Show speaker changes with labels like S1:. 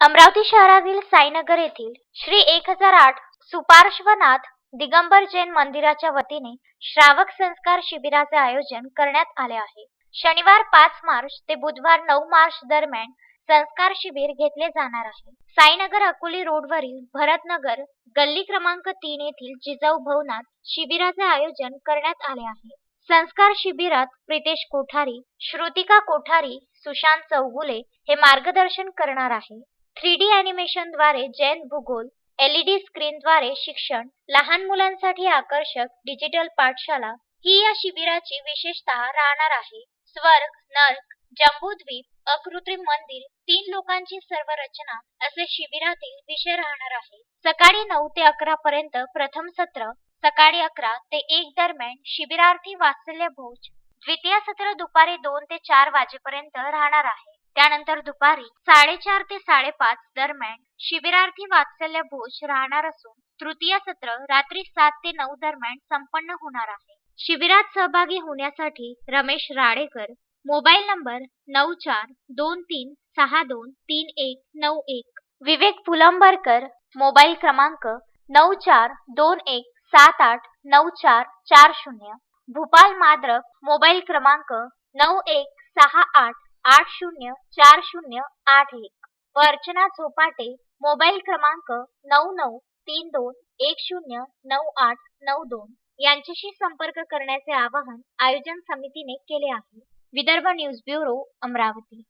S1: अमरावती शहरातील साईनगर येथील श्री एक हजार आठ सुपार्श्वनाथ दिगंबर जैन मंदिराच्या वतीने श्रावक संस्कार शिबिराचे आयोजन करण्यात आले आहे. शनिवार पाच मार्च ते बुधवार नऊ मार्च दरम्यान संस्कार शिबिर घेतले जाणार आहे. साईनगर अकोली रोडवरील भरतनगर गल्ली क्रमांक तीन येथील जिजाऊ भवनात शिबिराचे आयोजन करण्यात आले आहे. संस्कार शिबिरात प्रितेश कोठारी श्रुतिका कोठारी सुशांत चौगुले हे मार्गदर्शन करणार आहे. थ्री डी अॅनिमेशनद्वारे जैन भूगोल एलईडी स्क्रीनद्वारे शिक्षण लहान मुलांसाठी आकर्षक डिजिटल पाठशाला ही या शिबिराची विशेषतः राहणार आहे. स्वर्ग नर्क जम्बूद्वीप अकृत्रिम मंदिर तीन लोकांची सर्व रचना असे शिबिरातील विषय राहणार आहे. सकाळी नऊ ते अकरा पर्यंत प्रथम सत्र सकाळी अकरा ते एक दरम्यान शिबिरार्थी वात्सल्य भोज द्वितीय सत्र दुपारी दोन ते चार वाजेपर्यंत राहणार आहे. त्यानंतर दुपारी साडेचार ते साडेपाच दरम्यान शिबिरार्थी वात्सल्य भोज राहणार असून तृतीय सत्र रात्री सात ते नऊ दरम्यान संपन्न होणार आहे. शिबिरात सहभागी होण्यासाठी रमेश राडेकर मोबाईल नंबर नऊ चार दोन तीन सहा दोन तीन एक नऊ एक विवेक पुलंबरकर मोबाईल क्रमांक नऊ चार दोन एक सात आठ नऊ चार चार शून्य भूपाल माद्रक मोबाईल क्रमांक नऊ एक सहा आठ आठ शून्य चार शून्य आठ एक. व अर्चना झोपाटे मोबाईल क्रमांक नऊ नऊ तीन दोन एक शून्य नऊ आठ नऊ दोन. यांच्याशी संपर्क करण्याचे आवाहन आयोजन समितीने केले आहे. Vidarbha news bureau Amravati.